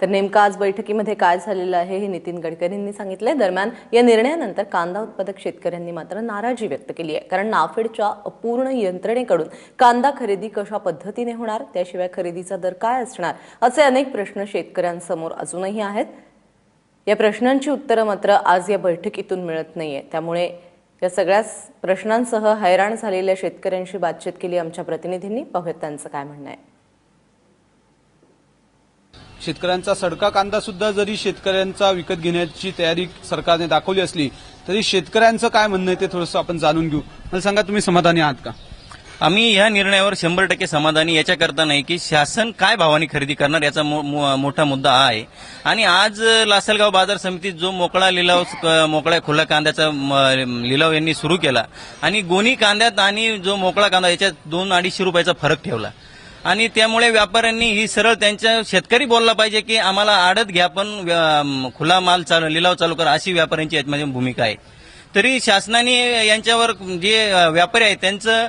तर नेमकं आज बैठकीमध्ये काय झालेलं आहे हे नितीन गडकरींनी सांगितलंय. दरम्यान या निर्णयानंतर कांदा उत्पादक शेतकऱ्यांनी मात्र नाराजी व्यक्त केली आहे. कारण नाफेडच्या अपूर्ण यंत्रणेकडून कांदा खरेदी कशा पद्धतीने होणार त्याशिवाय खरेदीचा दर काय असणार असे अनेक प्रश्न शेतकऱ्यांसमोर अजूनही आहेत. या प्रश्नांची उत्तरं मात्र आज या बैठकीतून मिळत नाहीये. त्यामुळे या सगळ्या प्रश्नांसह हैराण झालेल्या शेतकऱ्यांशी बातचीत केली आमच्या प्रतिनिधींनी. पाहूयात त्यांचं काय म्हणणं आहे. शेतकऱ्यांचा सडका कांदा सुद्धा जरी शेतकऱ्यांचा विकत घेण्याची तयारी सरकारने दाखवली असली तरी शेतकऱ्यांचं काय म्हणणं आहे ते थोडंसं आपण जाणून घेऊ. मला सांगा तुम्ही समाधानी आहात का? आम्ही या निर्णयावर शंभर टक्के समाधानी याच्याकरता नाही की शासन काय भावाने खरेदी करणार याचा मो- मो- मोठा मुद्दा हा आहे. आणि आज लासलगाव बाजार समितीत जो मोकळा लिलाव मोकळ्या खुल्या कांद्याचा म- लिलाव यांनी सुरू केला आणि गोणी कांद्यात आणि जो मोकळा कांदा याच्यात दोन अडीचशे रुपयाचा फरक ठेवला. आणि त्यामुळे व्यापाऱ्यांनी ही सरळ त्यांच्या शेतकरी बोलला पाहिजे की आम्हाला आडत घ्या पण व्या- खुला माल चालू लिलाव चालू करा अशी व्यापाऱ्यांची माझी भूमिका आहे. तरी शासनाने यांच्यावर जे व्यापारी आहेत त्यांचं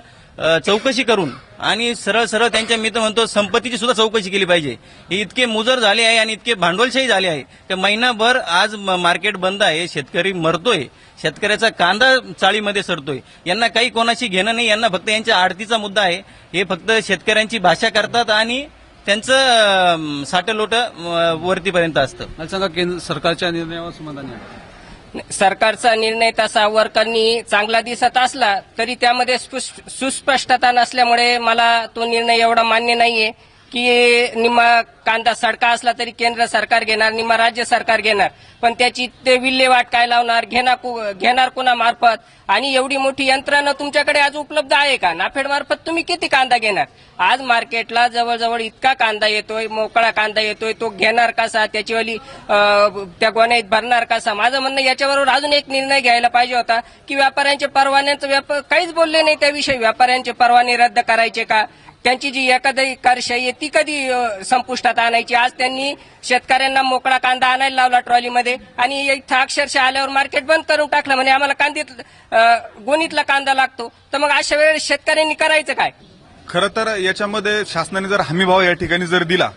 चौकशी करून आणि सरळ सरळ त्यांच्या मी तर म्हणतो संपत्तीची सुद्धा चौकशी केली पाहिजे. हे इतके मुजर झाले आहे आणि इतके भांडवलशाही झाले आहे की महिनाभर आज म- मार्केट बंद आहे शेतकरी मरतोय शेतकऱ्याचा कांदा चाळीमध्ये सरतोय यांना काही कोणाशी घेणं नाही यांना फक्त यांच्या आडतीचा मुद्दा आहे. हे फक्त शेतकऱ्यांची भाषा करतात आणि त्यांचं साठलोट वरतीपर्यंत असतं. मला सांगा केंद्र सरकारच्या निर्णयावर समाधानी आहे. सरकारचा निर्णय तसा वर्करनी चांगला दिसत असला तरी त्यामध्ये स्पुस- सुस्पष्टता नसल्यामुळे मला तो निर्णय एवढा मान्य नाहीये. की निम्मा कांदा सडका असला तरी केंद्र सरकार घेणार निम्मा राज्य सरकार घेणार. पण त्याची ते विल्हेवाट काय लावणार घेणार कु- घेणार कोणामार्फत? आणि एवढी मोठी यंत्रणा तुमच्याकडे आज उपलब्ध आहे का? नाफेड मार्फत तुम्ही किती कांदा घेणार? आज मार्केटला जवळजवळ इतका कांदा येतोय मोकळा कांदा येतोय तो घेणार कसा? त्याचीवाली त्या गोण्यात भरणार कसा? माझं म्हणणं याच्याबरोबर अजून एक निर्णय घ्यायला पाहिजे होता की व्यापाऱ्यांच्या परवान्यांचं व्यापार काहीच बोलले नाही त्याविषयी. व्यापाऱ्यांचे परवाने रद्द करायचे का? त्यांची जी एखादी कारशाही आहे ती कधी संपुष्टात आणायची? आज त्यांनी शेतकऱ्यांना मोकळा कांदा आणायला लावला ट्रॉलीमध्ये आणि इथं अक्षरशः आल्यावर मार्केट बंद करून टाकलं म्हणजे आम्हाला कांदीत गोणीतला कांदा लागतो. तर मग अशा वेळेस शेतकऱ्यांनी करायचं काय? खरं तर याच्यामध्ये शासनाने जर हमीभाव या ठिकाणी जर दिला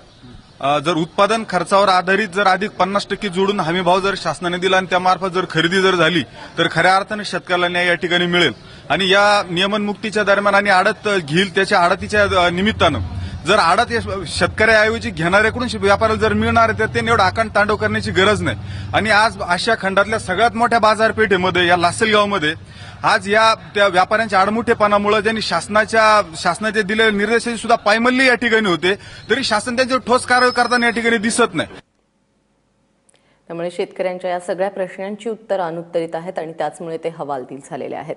जर उत्पादन खर्चावर आधारित जर अधिक पन्नास टक्के जोडून हमीभाव जर शासनाने दिला आणि त्यामार्फत जर खरेदी जर झाली तर खऱ्या अर्थाने शेतकऱ्याला न्याय या ठिकाणी मिळेल. आणि या नियमनमुक्तीच्या दरम्यान आणि आडत घेईल त्याच्या आडतीच्या निमित्तानं. जर आडत या शेतकऱ्याऐवजी घेणाऱ्याकडून व्यापाऱ्याला जर मिळणार आहे तर ते एवढं आकांड तांडव करण्याची गरज नाही. आणि आज आशिया खंडातल्या सगळ्यात मोठ्या बाजारपेठेमध्ये या लासलगावमध्ये आज या त्या व्यापाऱ्यांच्या आडमुठेपणामुळे ज्यांनी शासनाच्या शासनाचे दिलेल्या निर्देशांची सुद्धा पायमल्ली या ठिकाणी होते तरी शासन त्यांच्यावर ठोस कारवाई करताना या ठिकाणी दिसत नाही. त्यामुळे शेतकऱ्यांच्या या सगळ्या प्रश्नांची उत्तरं अनुत्तरित आहेत आणि त्याचमुळे ते हवालदिल झालेले आहेत.